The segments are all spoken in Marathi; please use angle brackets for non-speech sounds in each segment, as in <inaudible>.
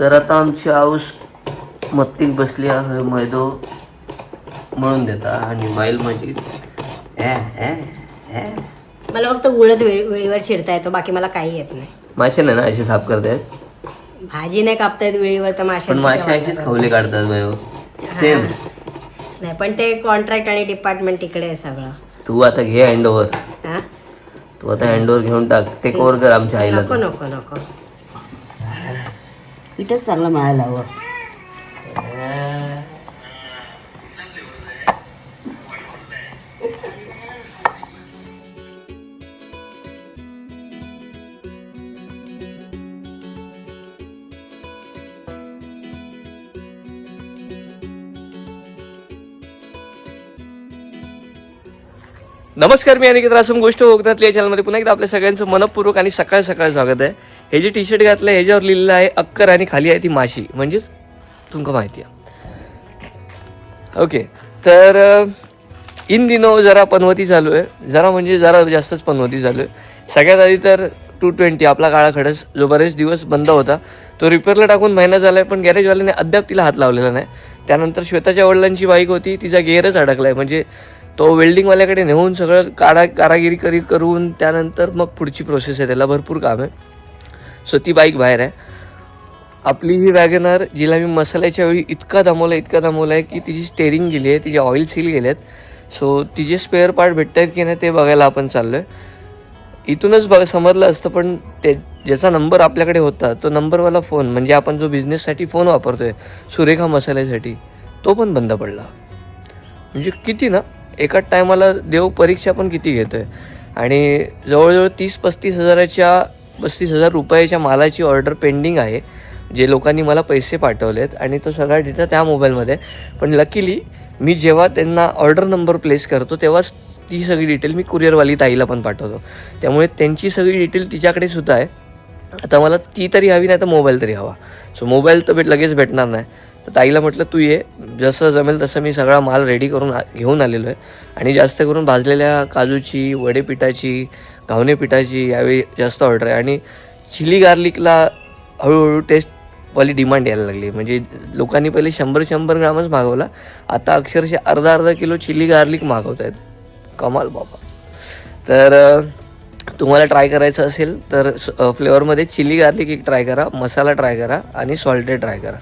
तर आता आमची आऊस मत्तीक बसली आहे मैदो म्हणून देता आणि बाईल माझी ए मला फक्त गुळच वेळी- वेळीवर चिरता येतो बाकी मला काही येत नाही. मासे नाही ना असे साफ करतायत? भाजी नाही कापता येत वेळीवर तर पण मासे अशीच. खवले काढतात बायो सेम नाही पण ते कॉन्ट्रॅक्ट आणि डिपार्टमेंट तिकडे आहे सगळं. तू आता घे हँडओव्हर हा? तू आता हँडओव्हर घेऊन टाक. टेक ओव्हर कर आमच्या आईला नको नको नको. पीठच चांगलं मिळायला हवं. नमस्कार मी अनिकेत रासम गोष्ट कोकणातली या चॅनलमध्ये पुन्हा एकदा आपल्या सगळ्यांचं मनपूर्वक आणि सकाळ सकाळ स्वागत आहे. हे जे टी शर्ट घातलं ह्याच्यावर लिहिलेलं आहे अक्कर आणि खाली आहे ती माशी. म्हणजेच तुमका माहिती आहे. ओके तर इन दिनो जरा पनवती चालू आहे. जरा म्हणजे जरा जास्तच पनवती चालू आहे. सगळ्यात आधी तर टू ट्वेंटी आपला काळा खडस जो बरेच दिवस बंद होता तो रिपेअरला टाकून महिना झाला आहे पण गॅरेजवाल्याने अद्याप तिला हात लावलेला नाही. त्यानंतर श्वेताच्या वडिलांची बाईक होती तिचा गेअरच अडकला आहे म्हणजे तो वेल्डिंगवाल्याकडे नेऊन सगळं काढा कारागिरी करी करून त्यानंतर मग पुढची प्रोसेस आहे. त्याला भरपूर काम आहे. सो ती बाईक बाहेर आहे. आपली ही वॅगनार जिला मी मसाल्याच्या वेळी इतका दमवला इतका दमवला आहे की तिची स्टेरिंग गेली आहे तिचे ऑइल सील गेले आहेत सो तिचे स्पेअर पार्ट भेटत आहेत की नाही ते बघायला आपण चाललो आहे इथूनच बघ समजलं असतं पण ते ज्याचा नंबर आपल्याकडे होता तो नंबरवाला फोन म्हणजे आपण जो बिझनेससाठी फोन वापरतो आहे सुरेखा मसाल्यासाठी तो पण बंद पडला. म्हणजे किती ना एकाच टायमाला देव परीक्षा पण किती घेतो आहे आणि जवळजवळ तीस पस्तीस हजाराच्या पस्तीस हजार रुपयाच्या मालाची ऑर्डर पेंडिंग आहे. जे लोकांनी मला पैसे पाठवलेत आणि तो सगळा डेटा त्या मोबाईलमध्ये पण लकीली मी जेव्हा त्यांना ऑर्डर नंबर प्लेस करतो तेव्हाच ती सगळी डिटेल मी कुरिअरवाली ताईला पण पाठवतो. त्यामुळे त्यांची सगळी डिटेल तिच्याकडे सुद्धा आहे. आता मला ती तरी हवी नाही तर मोबाईल तरी हवा. सो मोबाईल तर भेट लगेच भेटणार नाही. तर ताईला म्हटलं तू ये. जसं जमेल तसं मी सगळा माल रेडी करून घेऊन आलेलो आहे. आणि जास्त करून भाजलेल्या काजूची वडेपिठाची घावणे पिठाची यावेळी जास्त ऑर्डर आहे. आणि चिली गार्लिकला हळूहळू टेस्टवाली डिमांड यायला लागली. म्हणजे लोकांनी पहिले शंभर शंभर ग्रामच मागवला. आता अक्षरशः अर्धा अर्धा किलो चिली गार्लिक मागवत आहेत कमाल बाबा. तर तुम्हाला ट्राय करायचं असेल तर फ्लेवरमध्ये चिली गार्लिक एक ट्राय करा मसाला ट्राय करा आणि सॉल्टेड ट्राय करा.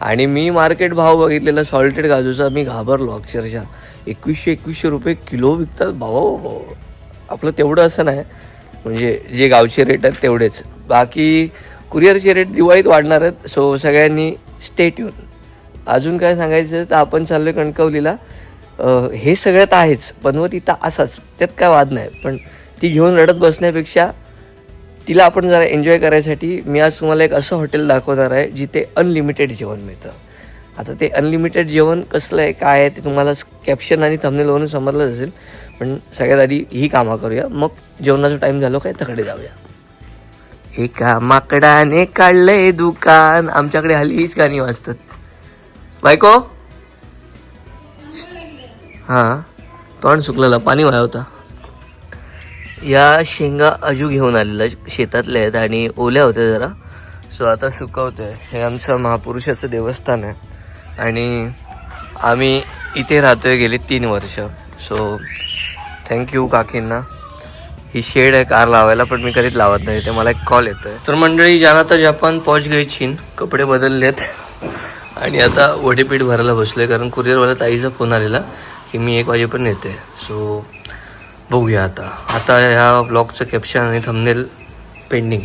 आणि मी मार्केट भाव बघितलेला सॉल्टेड काजूचा मी घाबरलो अक्षरशः. एकवीसशे एकवीसशे रुपये किलो विकतात भावा भावा. आपलं तेवढं असं नाही. म्हणजे जे गावचे रेट आहेत तेवढेच. बाकी कुरिअरचे रेट दिवाळीत वाढणार आहेत सो सगळ्यांनी स्टेट येऊन अजून काय सांगायचं तर आपण चाललोय कणकवलीला. हे सगळ्यात आहेच पनवत इथं असाच त्यात काय वाद नाही. पण ती घेऊन रडत बसण्यापेक्षा तिला आपण जरा एन्जॉय करायसाठी मी आज तुम्हाला एक असं हॉटेल दाखवणार आहे जिथे अनलिमिटेड जेवण मिळतं. आता ते अनलिमिटेड जेवण कसलं आहे काय आहे ते तुम्हाला कॅप्शन आणि थंबनेलवरून समजलंच असेल. पण सगळ्यात आधी ही कामं करूया. मग जेवणाचा टाईम झालो काय तकडे जाऊया. एका माकडाने काढलंय दुकान. आमच्याकडे हल्ली हीच गाणी वाजतात. बायको? हां. तोंड सुकलेलं पाणी वाळवता या शेंगा अजू घेऊन आलेल्या शेतातल्या आहेत आणि ओल्या होत्या जरा. सो आता सुकवतोय. हे आमचं महापुरुषाचं देवस्थान आहे. आणि आम्ही इथे राहतोय गेले तीन वर्ष. सो थँक्यू काकींना. ही शेड आहे कार लावायला पण मी कधीच लावत नाही. ते मला एक कॉल येतोय. तर मंडळी जानाता जपान पॉच गई चीन कपडे बदललेत. आणि आता वडेपीठ भरायला बसलोय कारण कुरिअरवाला ताईचा फोन आलेला की मी एक वाजेपर्यंत येते. सो बघूया आता. आता ह्या ब्लॉगचं कॅप्शन आणि थंबनेल पेंडिंग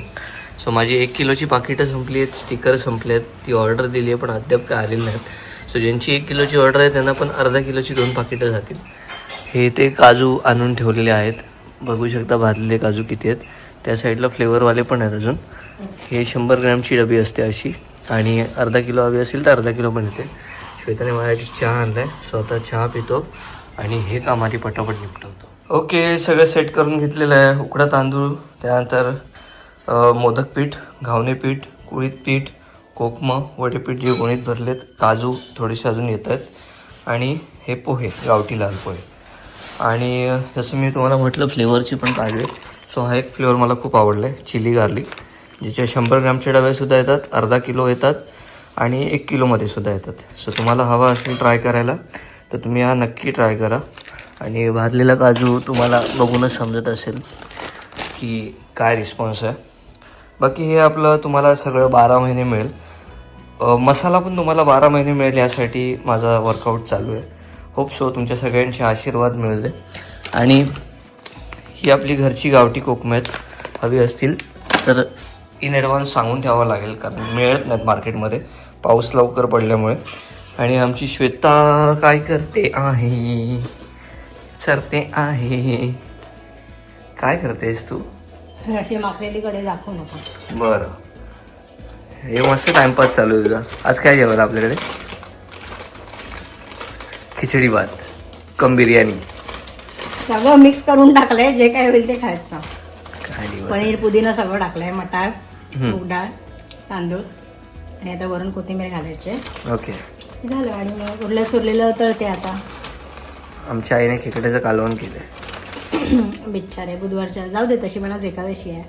सो माझी एक किलोची पाकिटं संपली आहेत स्टिकर संपले आहेत ती ऑर्डर दिली आहे पण अद्याप काय आलेली नाहीत. सो ज्यांची एक किलोची ऑर्डर आहे त्यांना पण अर्धा किलोची दोन पाकिटं जातील. हे ते काजू आणून ठेवलेले आहेत. बघू शकता भाजलेले काजू किती आहेत. त्या साईडला फ्लेवरवाले पण आहेत अजून. हे शंभर ग्रॅमची डबी असते अशी. आणि अर्धा किलो हवी असेल तर अर्धा किलो पण येते. श्वेताने माझ्यासाठी चहा आणलाय. स्वतः चहा पितो. आणि हे काम आधी पटापट निपटवतो. ओके सगळं सेट करून घेतलेलं आहे. उकडा तांदूळ त्यानंतर मोदक पीठ घावणे पीठ कुळीत पीठ कोकमं वडेपीठ जे गोणीत भरलेत काजू थोडेसे अजून येत आहेत. आणि हे पोहे गावठी लाल पोहे. आणि जसं मी तुम्हाला म्हटलं फ्लेवरची पण काजू सो हा एक फ्लेवर मला खूप आवडला आहे चिली गार्लिक जिचे शंभर ग्रॅमचे डबेसुद्धा येतात अर्धा किलो येतात आणि एक किलोमध्ये सुद्धा येतात. सो तुम्हाला हवा असेल ट्राय करायला तर तुम्ही हा नक्की ट्राय करा. आणि भाजलेला काजू तुम्हाला बघूनच समजत असेल की काय रिस्पॉन्स आहे. बाकी हे आपलं तुम्हाला सगळं बारा महिने मिळेल. मसाला पण तुम्हाला बारा महिने मिळेल यासाठी माझा वर्कआउट चालू आहे. होप सो तुमच्या सगळ्यांचे आशीर्वाद मिळू दे. आणि ही आपली घरची गावठी कोकमेत हवी असतील तर इन ॲडव्हान्स सांगून ठेवावं लागेल कारण मिळत नाहीत मार्केटमध्ये. पाऊस लवकर पडल्यामुळे. आणि आमची श्वेता काय करते आहे? चरते आहे. काय करतेस तू? दाखवू नका. बरं. हे मस्त टाइमपास चालू आहे तुझा. आज काय जेवण आपल्याकडे? खिचडी भात कम बिर्याणी. सगळं मिक्स करून टाकलंय जे काय होईल ते खायचं. पनीर पुदिना सगळं टाकलंय मटार. मूग डाळ तांदूळ आणि आता वरून कोथिंबीर घालायचे. ओके. झालं आणि उरलं सुरलेलं तळते आता. आमच्या आईने खेकड्याचं कालवण केलंय. <clears throat> बिचारे बुधवारच्या जाऊ दे तशी आज एकादशी आहे.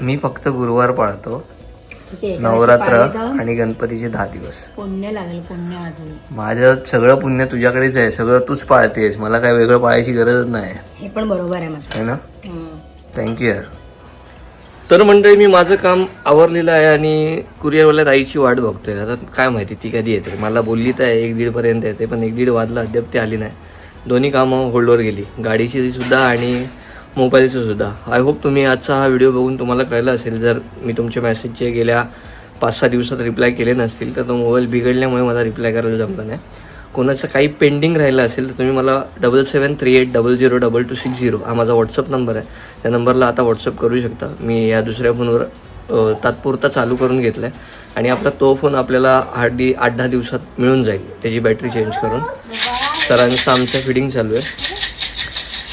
मी फक्त गुरुवार पाळतो. आहे, नवरात्र आणि गणपतीचे दहा दिवस. पुण्य लागेल पुण्य अजून. माझं सगळं पुण्य तुझ्याकडेच आहे सगळं तूच पाळतेस मला काय वेगळं पाळायची गरजच नाही. हे पण बरोबर आहे माझं. ना. थँक्यू यार तर मंडळी मी माझं काम आवरलेलं आहे आणि कुरिअरवाल्यात आईची वाट बघतोय. आता काय माहिती ती कधी येते? मला बोलली तर आहे, एक दीडपर्यंत येते पण एक दीड वाजला अद्याप ती आली नाही. दोन्ही कामं होल्डवर गेली. गाडीची सुद्धा आणि मोबाईलचं सुद्धा. आय होप तुम्ही आजचा हा व्हिडिओ बघून तुम्हाला कळलं असेल. जर मी तुमच्या मेसेजचे गेल्या पाच सहा दिवसात रिप्लाय केले नसतील तर तो मोबाईल बिघडल्यामुळे मला रिप्लाय करायला जमलं नाही. कोणाचं काही पेंडिंग राहिलं असेल तर तुम्ही मला double seven three eight double zero double two six zero हा माझा व्हॉट्सअप नंबर आहे. त्या नंबरला आता व्हॉट्सअप करू शकता. मी या दुसऱ्या फोनवर तात्पुरता चालू करून घेतला आहे आणि आपला तो फोन आपल्याला हार्डली आठ दहा दिवसात मिळून जाईल त्याची बॅटरी चेंज करून. सरांचं आमचं फिडिंग चालू आहे.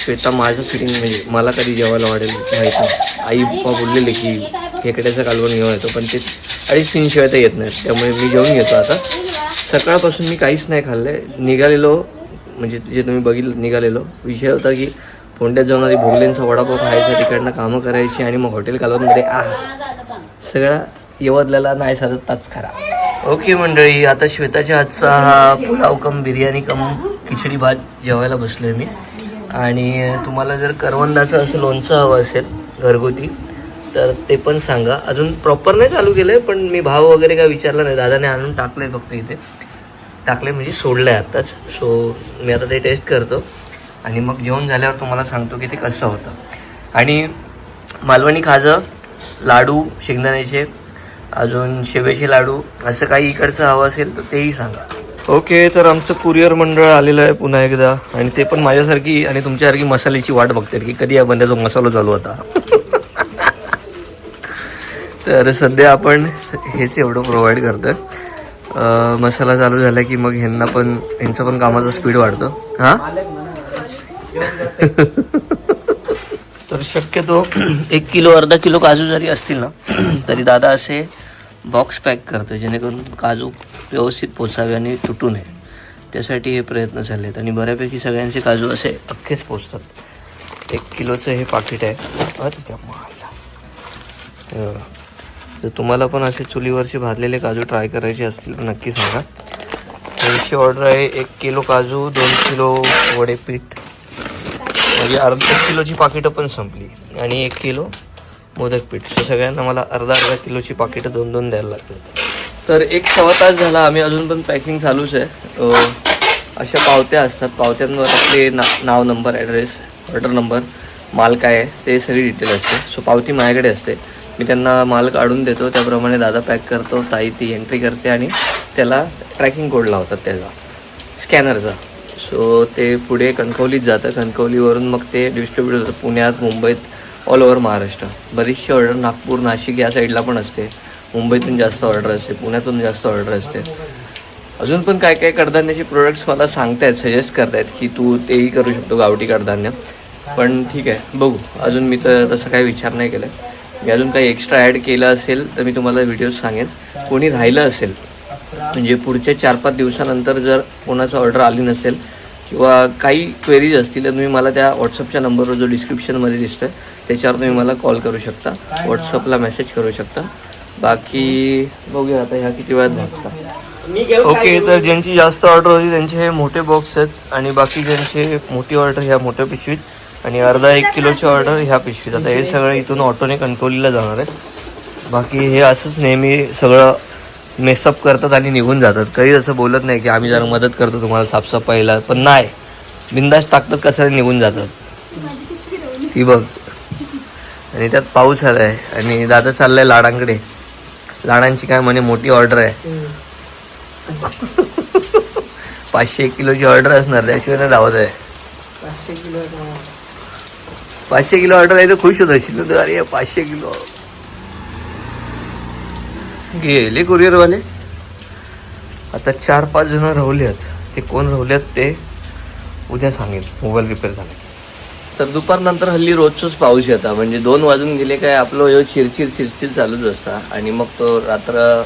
श्वेता माझं फिटिंग म्हणजे मला कधी जेवायला आवडेल माहीत नाही आई पप्पा बोललेले की खेकड्याचं कालवण घेऊन येतो पण ते अडीच तीन शिवाय तर येत नाहीत. त्यामुळे मी घेऊन घेतो आता. सकाळपासून मी काहीच नाही खाल्लं आहे निघालेलो म्हणजे जे तुम्ही बघितलं निघालेलो. विषय होता की फोंड्यात जाऊन आधी भोगलेंचा वडापाव खायचा तिकडनं कामं करायची आणि मग हॉटेल कालवणमध्ये आ सगळा यवतल्याला नाही साधत ताच खरा. ओके मंडळी आता श्वेताच्या हातचा हा पुलाव कम बिर्याणी कम खिचडी भात जेवायला बसलोय मी. आणि तुम्हाला जर करवंदाचं असं लोणचं हवं असेल घरगुती तर ते पण सांगा. अजून प्रॉपर नाही चालू केलं आहे पण मी भाव वगैरे काय विचारला नाही. दादाने आणून टाकलं आहे फक्त इथे. टाकले म्हणजे सोडलं आहे आत्ताच. सो मी आता ते टेस्ट करतो. आणि मग जेवण झाल्यावर तुम्हाला सांगतो की ते कसं होतं. आणि मालवणी खाजं लाडू शेंगदाण्याचे अजून शेवेचे लाडू असं काही इकडचं हवं असेल तर तेही सांगा. ओके तर आमचं कुरिअर मंडळ आलेलं आहे पुन्हा एकदा. आणि ते पण माझ्यासारखी आणि तुमच्यासारखी मसाल्याची वाट बघते की कधी या बंद्याचा मसाला चालू होता. तर सध्या आपण हेच एवढं प्रोव्हाइड करतोय. मसाला चालू झाला की मग ह्यांना पण ह्यांचं पण कामाचा स्पीड वाढतो. हा? तर शक्यतो एक किलो अर्धा किलो काजू जरी असतील ना तरी दादा असे बॉक्स पॅक करतो जेणेकरून काजू व्यवस्थित पोचावे आणि तुटू नये. त्यासाठी हे प्रयत्न झाले आहेत आणि बऱ्यापैकी सगळ्यांचे काजू असे अख्खेच पोचतात. एक किलोचं हे पाकिट आहे. अरे मायला. जर तुम्हाला पण असे चुलीवरचे भाजलेले काजू ट्राय करायचे असतील तर नक्की सांगा. त्यांची ऑर्डर आहे एक किलो काजू दोन किलो वडेपीठ. म्हणजे अर्धा किलोची पाकिटं पण संपली. आणि एक किलो मोदक पीठ तर सगळ्यांना मला अर्धा अर्धा किलोची पाकिटं दोन दोन द्यायला लागतात. तर एक सव्वा तास झाला आम्ही अजून पण पॅकिंग चालूच आहे. अशा पावत्या असतात. पावत्यांवर ते ना नाव नंबर ॲड्रेस ऑर्डर नंबर माल काय आहे ते सगळी डिटेल असते. सो पावती माझ्याकडे असते. मी त्यांना माल काढून देतो. त्याप्रमाणे दादा पॅक करतो ताई ती एंट्री करते आणि त्याला ट्रॅकिंग कोड लावतात त्याचा स्कॅनरचा सो ते पुढे कणकवलीत जातं. कणकवलीवरून मग ते डिस्ट्रीब्यूट होतं. पुण्यात मुंबईत ऑल ओव्हर महाराष्ट्र. बरीचशी ऑर्डर नागपूर नाशिक या साईडला पण असते. मुंबईतून जास्त ऑर्डर असते पुण्यातून जास्त ऑर्डर असते. अजून पण काय काय कडधान्याचे प्रोडक्ट्स मला सांगतायत सजेस्ट करतायत की तू तेही करू शकतो गावठी कडधान्य. पण ठीक आहे बघू. अजून मी तर तसं काही विचार नाही केला मी अजून काही एक्स्ट्रा ॲड केलं असेल तर मी तुम्हाला व्हिडिओ सांगेन. कोणी राहिलं असेल म्हणजे पुढच्या चार पाच दिवसानंतर जर कोणाचं ऑर्डर आली नसेल किंवा काही क्वेरीज असतील तर तुम्ही मला त्या व्हॉट्सअपच्या नंबरवर जो डिस्क्रिप्शनमध्ये दिसतोय त्याच्यावर तुम्ही मला कॉल करू शकता. व्हॉट्सअपला मेसेज करू शकता. बाकी बघूया आता ह्या किती वेळात भागता ओके तर ज्यांची जास्त ऑर्डर होती त्यांचे हे मोठे बॉक्स आहेत आणि बाकी ज्यांचे मोठी ऑर्डर ह्या मोठ्या पिशवीत आणि अर्धा एक किलोची ऑर्डर ह्या पिशवीत. आता हे सगळं इथून ऑटोने कंट्रोलला जाणार आहे बाकी हे असंच नेहमी सगळं मेसअप करतात आणि निघून जातात. काही असं बोलत नाही की आम्ही जरा मदत करतो तुम्हाला साफसफाईला पण नाही. बिंदास टाकतात कचरा निघून जातात. ती बघ. आणि त्यात पाऊस आलाय आणि दादा चाललाय लाडांकडे. लाडांची काय म्हणे मोठी ऑर्डर आहे. पाचशे एक किलोची ऑर्डर असणार त्याशिवाय नाही धावत आहे. पाचशे किलो ऑर्डर आहे तर खुश होत असेल तर अरे पाचशे किलो. गेले कुरिअरवाले आता चार पाच जण राहुलेत. ते कोण राहुलेत ते उद्या सांगेल मोबाईल रिपेअर झाला. तर दुपारनंतर हल्ली रोजचंच पाऊस येता. म्हणजे दोन वाजून गेले काय आपलं यो चिरचिर चिरचिर चालूच असता. आणि मग तो रात्र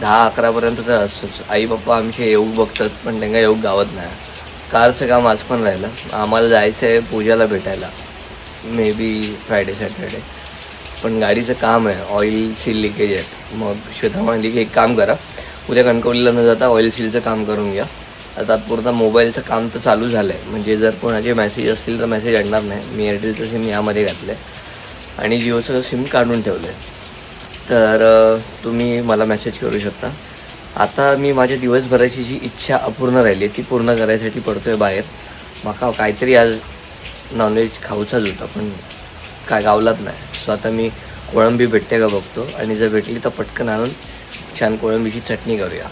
दहा अकरापर्यंत तर असतोच. आई बाप्पा आमचे येऊ बघतात पण त्यांना येऊ गावत नाही. कारचं काम आज पण राहिलं. आम्हाला जायचं आहे पूजाला भेटायला. मे बी फ्रायडे सॅटर्डे पण गाडीचं काम आहे. ऑइल सील लिकेज आहेत. मग श्वेता म्हणाली की एक काम करा. उद्या कणकवलीला न जाता ऑइल सीलचं काम करून घ्या. तात्पुरता मोबाईलचं काम तर चालू झालं आहे म्हणजे जर कोणाचे मेसेज असतील तर मेसेज आणणार नाही. मी एअरटेलचं सिम यामध्ये घातलं आहे आणि जिओचं सिम काढून ठेवलं आहे तर तुम्ही मला मेसेज करू शकता. आता मी माझ्या दिवसभराची जी इच्छा अपूर्ण राहिली आहे ती पूर्ण करायसाठी पडतो आहे बाहेर. माका काहीतरी आज नॉनव्हेज खाऊचाच होता पण काय गावलाच नाही. सो आता मी कोळंबी भेटते का बघतो. आणि जर भेटली तर पटकन आणून छान कोळंबीची चटणी करूया.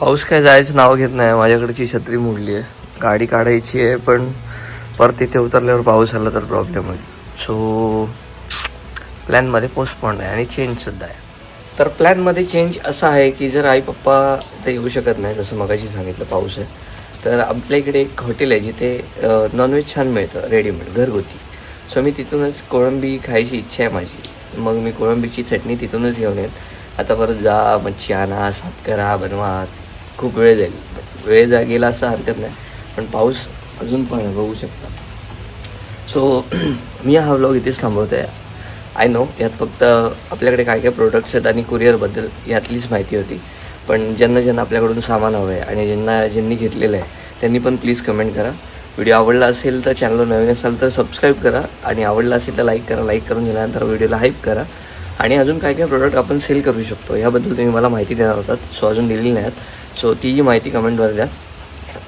पाऊस काय जायचं नाव घेत नाही. माझ्याकडची छत्री मोडली आहे. गाडी काढायची आहे पण परत तिथे उतरल्यावर पाऊस आला तर प्रॉब्लेम होईल. सो प्लॅनमध्ये पोस्टपोन आहे आणि चेंजसुद्धा आहे. तर प्लॅनमध्ये चेंज असा आहे की जर आई पप्पा ते येऊ शकत नाही जसं मगाशी सांगितलं पाऊस आहे तर आपल्या इकडे एक हॉटेल आहे जिथे नॉनव्हेज छान मिळतं रेडीमेड घरगुती. सो मी तिथूनच कोळंबी खायची इच्छा आहे माझी. मग मी कोळंबीची चटणी तिथूनच घेऊन येत आता परत जा मच्छी आणा साफ करा बनवा. खूप वेळ जाईल. वेळ जा गेला असं हरकत नाही. पण पाऊस अजून पण बघू शकता. सो <clears throat> मी हा व्लॉग इथेच थांबवतो आहे. आय नो यात फक्त आपल्याकडे काय काय प्रोडक्ट्स आहेत आणि कुरिअरबद्दल यातलीच माहिती होती. पण ज्यांना ज्यांना आपल्याकडून सामान हवं आहे आणि ज्यांना ज्यांनी घेतलेलं आहे त्यांनी पण प्लीज कमेंट करा. व्हिडिओ आवडला असेल तर चॅनलवर नवीन असाल तर सबस्क्राईब करा आणि आवडला असेल तर लाईक करा. लाईक करून झाल्यानंतर व्हिडिओला हाईप करा. आणि अजून काय काय प्रोडक्ट आपण सेल करू शकतो याबद्दल तुम्ही मला माहिती देणार होतात. सो अजून दिलेली नाहीत. सो तीही माहिती कमेंटवर द्या.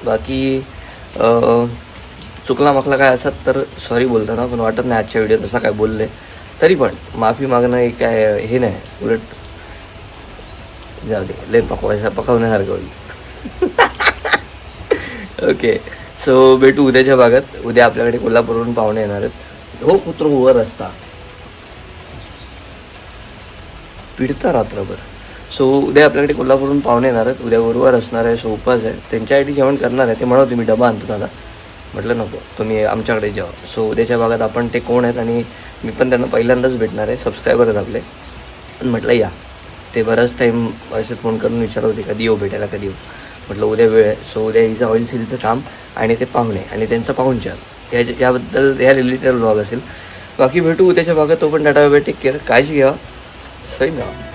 बाकी चुकला मकला काय असत तर सॉरी बोलताना पण वाटत नाही आजच्या व्हिडिओत असं काय बोलले. तरी पण माफी मागणं हे काय हे नाही. उलट जाऊ दे. लय पकवायचा पकवण्यासारखं होईल. <laughs> ओके सो भेटू उद्याच्या भागात. उद्या आपल्याकडे कोल्हापूरवरून पाहुणे येणार आहेत. हो पुत्र उवर असता पिढता रात्रभर. सो उद्या आपल्याकडे कोल्हापूरहून पाहुणे येणार आहेत. उद्या गुरुवार असणार आहे सो उपास आहे. त्यांच्यासाठी जेवण करणार आहे. ते म्हणत तुम्ही डबा आणतो दादा. म्हटलं नको. तुम्ही आमच्याकडे जेवा. सो उद्याच्या भागात आपण ते कोण आहेत आणि मी पण त्यांना पहिल्यांदाच भेटणार आहे. सबस्क्रायबर आहेत आपले. पण म्हटलं या. ते बराच टाईम असे फोन करून विचारत होते कधी येऊ भेटायला? कधी येऊ? म्हटलं उद्या वेळ आहे. सो उद्या हिचं ऑइल सीलचं काम आणि ते पाहुणे आणि त्यांचं पाहुणचार. या याबद्दल या रिलेटेड ब्लॉग असेल. बाकी भेटू उद्याच्या भागात. तो पण टाटा टेक केअर. काळजी घ्या. सही ना.